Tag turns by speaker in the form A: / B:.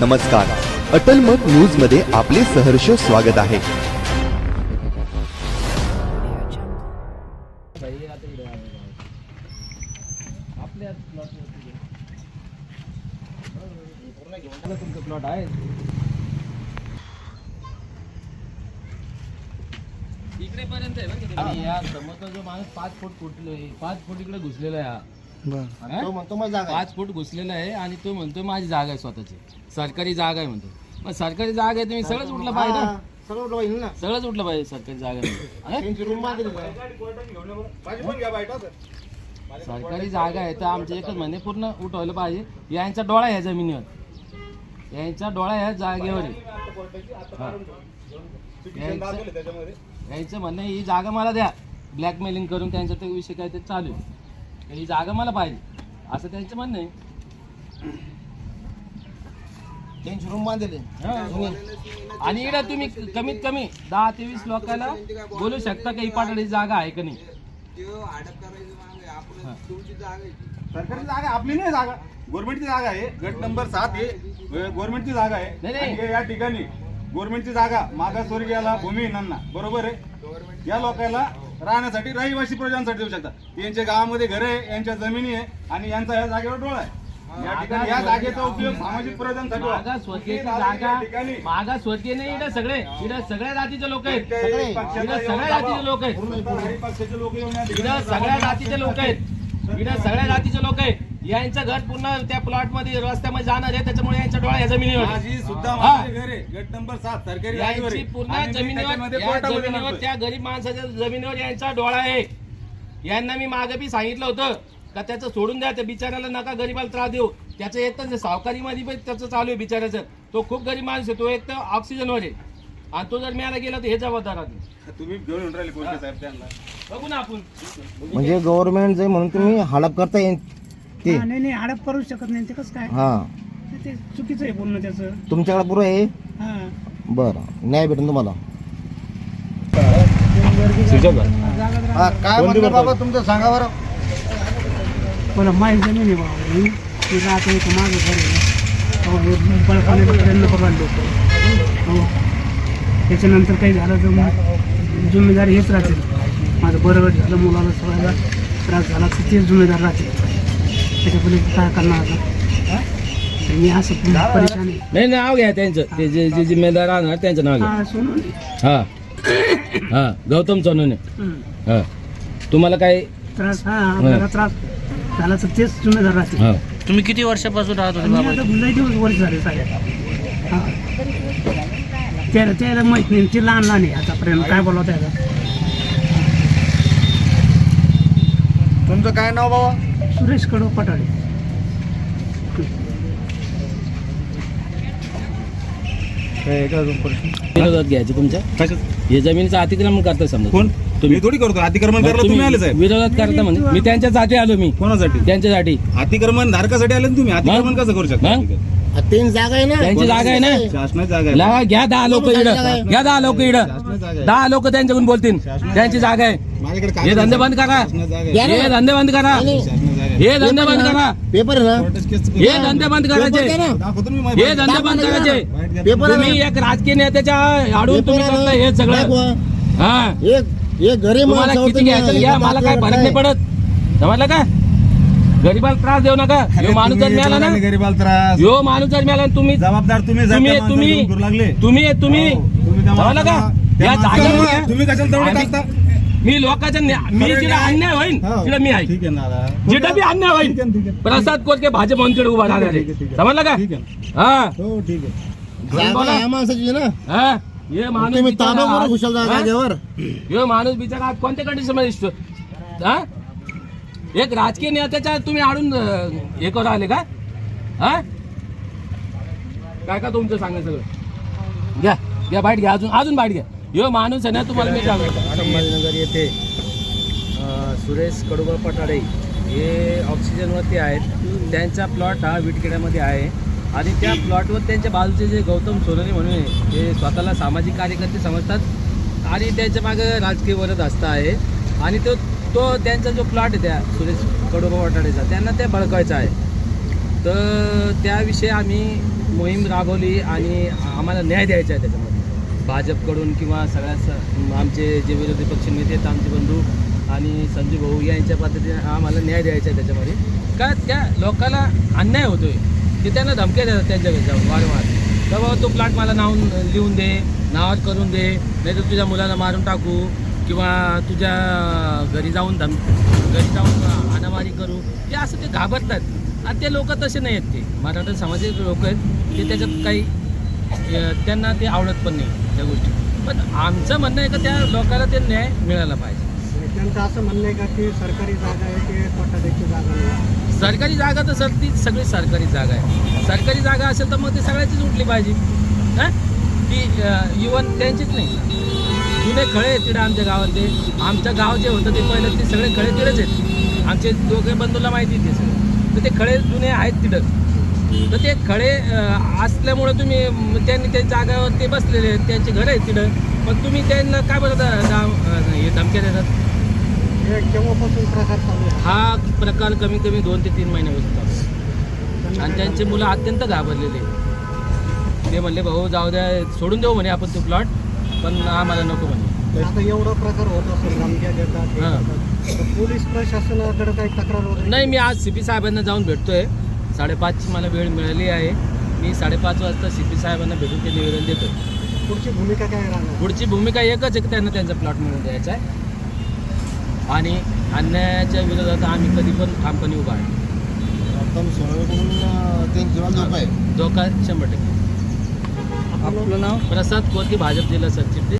A: नमस्कार अटल मत न्यूजमध्ये आपले सहर्ष स्वागत आहे
B: तुमचं प्लॉट आहे इकडे पर्यंत आहे बरं का तुम्ही. आणि या समोरचा जो माणूस पाच फूट फुटलो पाच फूट इकडे घुसलेला आहे हा.
C: तो म्हणतो मग जागा
B: पाच फूट घुसलेला आहे आणि तो म्हणतो माझी जागा आहे स्वतःची. सरकारी जागा आहे म्हणतो. मग सरकारी जागा आहे तुम्ही सगळंच उठलं पाहिजे ना?
C: सगळं उठलं पाहिजे ना.
B: सगळंच उठलं पाहिजे सरकारी जागा आहे. हा?
C: त्यांची रूम बांधली का?
B: सरकारी जागा आहे तर आमचे एकच महिने पूर्ण उठवलं पाहिजे. यांचा डोळा आहे या जमिनीवर. यांचा डोळा ह्या जागेवर. आहे हा. यांचं- यांचं म्हणणं आहे, ही जागा मला द्या. ब्लॅकमेलिंग करून त्यांचा ते विषय काय ते चालू आहे. ही जागा मला पाहिजे असं त्यांचं म्हणणं आहे.
C: त्यांची रूम बांधली
B: हा. आणि इकडे तुम्ही कमीत कमी दहा ते वीस लोकांना बोलू शकता की ही पाटडी जागा आहे का नाही? हा.
D: सरकारची जागा आपली नाही जागा. गव्हर्नमेंटची जागा आहे. गट नंबर सात हे गव्हर्नमेंटची जागा आहे.
B: नाही, नाही.
D: आणि हे या ठिकाणी गव्हर्नमेंटची जागा मागासवर्गीयाला भूमिहीनांना बरोबर आहे? या लोकांना राहण्यासाठी रहिवासी प्रजांसाठी देऊ शकतात यांच्या गावामध्ये घर आहे यांच्या जमिनी आहे आणि यांचा या जागेवर डोळा आहे. या ठिकाणी या जागेचा उपयोग सामाजिक प्रयोजनासाठी व्हावा.
B: मागास वर्गीयची
D: हे
B: जागा
D: या ठिकाणी
B: मागास वर्गीय नाही इकडे सगळे इकडे सगळ्या जातीचे लोक आहेत.
D: कोणत्याही पक्षाचा
B: इकडे
D: येऊन
B: सगळ्या जातीचे लोक आहेत.
D: कोणत्याही पक्षाचे लोक येऊन या
B: इकडे
D: ठिकाणी
B: सगळ्या जातीचे लोक आहेत. इकडे सगळ्या जातीचे लोक आहेत. यांचं घर पूर्ण त्या प्लॉटमध्ये रस्त्यामध्ये जाणार आहे त्याच्यामुळे यांच्या डोळा या जमिनीवर
D: सुद्धा
B: हा.
D: माझे घर आहे. गट नंबर सात सरकारी
B: यांची
D: आहे.
B: पूर्ण
D: आणि मी
B: जमिनीवर
D: त्याच्यामध्ये
B: या
D: कोर्टामध्ये
B: जमिनीवर
D: लढतोय.
B: त्या गरीब माणसाच्या जमिनीवर यांचा डोळा आहे. यांना मी मागे बी सांगितलं होतं का त्याचं सोडून द्या त्या बिचाऱ्याला नका गरीबाला त्रास देऊ. त्याचं एक तर सावकारी मध्ये पण त्याचं चालू आहे बिचाऱ्याचं. तो खूप गरीब माणूस आहे तो एक तर ऑक्सिजनवर आहे. आणि तो जर मिळायला गेला तर हे जबाबदार आहे.
D: तुम्ही घेऊन राहिले कोणते साहेब त्यांना.
B: बघू ना आपण.
C: म्हणजे गव्हर्नमेंट जे म्हणून तुम्ही हडप करता येईल ते
E: हा, नाही नाही हडप करू शकत नाही. ते कसं काय?
C: हा.
E: ते चुकीचं आहे बोलणं त्याचं.
C: तुमच्याकडे पुरं आहे?
E: हा.
C: बरं. न्याय भेटेल तुम्हाला.
E: जागा जरा-
C: हा काय म्हणतो बाबा तुमचं सांगा बरं.
E: बरं माझी जमीन आहे बाबा ही. ती राहते एक माझं घर. आहे अहो, हे बळकाने प्रयत्न करू राहिले लोक हो त्याच्यानंतर काही झालं तर मग जिम्मेदारी हेच राहते माझं बरं झालं मुलाला सगळ्याला त्रास झाला तर तेच जिम्मेदार राहते त्याच्यापुढे काय करणार आता मी असं परेशान आहे
B: नाही नाव घ्या त्यांचं ते जे जे जिम्मेदार राहणार त्यांचं नाव घ्या
E: हा सोनून
B: हा हा गौतम सोनूने
E: हम्म.
B: हा तुम्हाला काय
E: त्रास हा आपल्याला त्रास झाला तर तेच जिम्मेदार राहते
B: हा
F: तुम्ही किती वर्षापासून राहत होते बाबा
E: आता दिवस वर्ष झाले साहेब हा त्याला त्याला माहीत नाही ते लहान लहान आहे आतापर्यंत काय बोलावं त्याला
C: तुमचं काय नाव बाबा
E: सुरेश कडो पटाळे
B: विरोधात घ्यायचे तुमच्या? हे जमिनीचं अतिक्रमण करता समजा.
D: कोण?
B: तुम्ही
D: थोडी करतो. अतिक्रमण करायला तुम्ही आले साहेब
B: विरोधात करता म्हणजे मी त्यांच्यासाठी आलो मी.
D: कोणासाठी?
B: त्यांच्यासाठी.
D: अतिक्रमण धारकासाठी आले ना तुम्ही. अतिक्रमण कसं करू शकता?
B: मग?
C: तीन जागा आहे ना?
B: त्यांची जागा आहे ना?
D: शासनाची जागा आहे.
B: घ्या दहा लोक इकडं घ्या दहा लोक इकडं
D: शासनाची जागा आहे.
B: दहा लोक त्यांच्याकडून बोलतील. त्यांची जागा आहे.
D: माझ्याकडे
B: हे धंदे. बंद करा.
D: शासनाची जागा आहे.
C: घ्या ना.
B: हे धंदे बंद करा. हे धंदे बंद करा.
C: पेपर आहे ना?
B: हे धंदे बंद करायचे.
C: ना
D: दाखवतो ना? मी
B: हे धंदे बंद करायचे.
C: पेपर आहे
B: तुम्ही
C: ना.
B: एक राजकीय नेत्याच्या आडून तुम्ही
C: पेपर आहे
B: करता
C: ना.
B: हे सगळं.
C: दाखवा.
B: हा.
C: एक एक गरीब
B: तुम्हाला
C: माणसावर
B: किती
C: तुम्ही
B: घ्यायचं? घ्या मला काय फरक नाही पडत. समजलं का? गरीबाला त्रास देऊ नका. ह्यो माणूस जर
D: तुम्ही
B: मिळाला ना
D: गरीबाला त्रास.
B: ह्यो माणूस जर मिळाला ना तुम्ही
D: जबाबदार तुम्ही जर
B: तुम्ही
D: त्या माणसाला
B: तुम्ही
D: घेऊन फिरू लागले.
B: तुम्ही तुम्ही
D: हो, तुम्ही त्या
B: समजलं का?
D: माणसाला- त्या
B: या
D: माणसाला-
B: जागेवर.
D: तुम्ही कशाला तेवढे टाकता?
B: मी लोकांच्या मी जिला? अन्याय होईल. तिला मी आहे. जिथं बी अन्याय होईल. प्रसाद कोटके भाजप मंत्री उभा राहणार. आहे. समजलं का. हा.
D: ठीक आहे.
C: माणसाची ना?
B: हा. माणूस
C: ताबा
B: हा? माणूस बिचारा आज कोणत्या कंडिशनमध्ये दिसतो हा? एक राजकीय नेत्याच्या तुम्ही आडून हे करू आले का? हा? काय का तुमचं सांगा सगळं? घ्या घ्या बाईट घ्या अजून अजून बाईट घ्या. ह्यो माणूस आहे ना तुम्हाला मी सांगतो.
F: संभाजीनगर येथे अ, सुरेश कडुबा पटाडे हे ऑक्सिजनवरती आहेत. त्यांचा प्लॉट हा विटखेड्यामध्ये आहे. आणि त्या प्लॉटवर त्यांच्या बाजूचे जे गौतम सोनवणे म्हणून आहे ते स्वतःला सामाजिक कार्यकर्ते समजतात. आणि त्यांच्या मागं राजकीय वरद असता आहे. आणि तो तो त्यांचा जो प्लॉट आहे त्या सुरेश कडुबा पटाडेचा त्यांना ते बळकायचा आहे. तर त्याविषयी आम्ही
B: मोहीम राबवली आणि आम्हाला न्याय द्यायचा आहे त्याच्यामध्ये. भाजपकडून किंवा सगळ्या स- आमचे जे विरोधी पक्ष नेते आहेत आमचे बंधू आणि संजू भाऊ यांच्या पद्धतीने आम्हाला न्याय द्यायचा आहे त्याच्यामध्ये. का त्या लोकांना अन्याय होतोय ते त्यांना धमक्या देतात त्यांच्या जाऊन वारंवार. तर बाबा तो प्लॉट मला नावून लिहून दे नावात करून दे नाही तर तुझ्या मुलाला मारून टाकू किंवा तुझ्या घरी जाऊन धम घरी जाऊन हाणामारी करू. ते असं ते घाबरतात. आणि ते लोक तसे नाही आहेत ते. मराठा समाजाचे लोक आहेत ते त्याच्यात काही त्यांना ते आवडत पण नाही त्या गोष्टी. पण आमचं म्हणणं आहे का त्या लोकांना ते न्याय मिळाला पाहिजे.
F: त्यांचं असं म्हणणं आहे का की सरकारी जागा आहे की कोटाड्याची जागा नाही?
B: सरकारी जागा तर सर ती सगळी सरकारी जागा आहे. सरकारी जागा असेल तर मग ती सगळ्याचीच उठली पाहिजे. हां? ती इवन त्यांचीच नाही. जुने खळे तिकडे आमच्या गावातले. आमचं गाव जे होतं ते पहिलं ते सगळे खळे तिकडेच आहेत. आमचे दोघे बंधूला माहिती आहे ते सगळे. तर ते खळे जुने आहेत तिथं. तर ते अं, असल्यामुळे तुम्ही त्यांनी त्या जागावर ते बसलेले त्यांचे घर आहेत तिथं. मग तुम्ही त्यांना काय अं, हे धमक्या देतात?
F: हे प्रकार
B: हा कमी कमी दोन ते तीन आहे.
F: त्यांना
B: आणि त्यांचे मुलं अत्यंत घाबरलेले ते म्हणले भाऊ जाऊ द्या सोडून देऊ म्हणे आपण तो प्लॉट पण आम्हाला नको म्हणे.
F: एवढा प्रकार होत असेल पोलीस प्रशासनाकडे काही तक्रार
B: नाही मी आज सी पी साहेबांना जाऊन भेटतोय. साडेपाचची मला वेळ मिळाली आहे. मी साडेपाच वाजता सी पी साहेबांना भेटून ते निवेदन देतोय.
F: पुढची भूमिका काय राहणार?
B: पुढची भूमिका एकच आहे की त्यांना त्यांचा प्लॉट मिळून द्यायचा आहे. आणि अन्यायाच्या विरोधात आम्ही कधी पण ठामपणे उभा आहे. धोका शंभर टक्के.
F: आपलं
B: प्रसाद कोरके भाजप जिल्हा सरचिटणीस.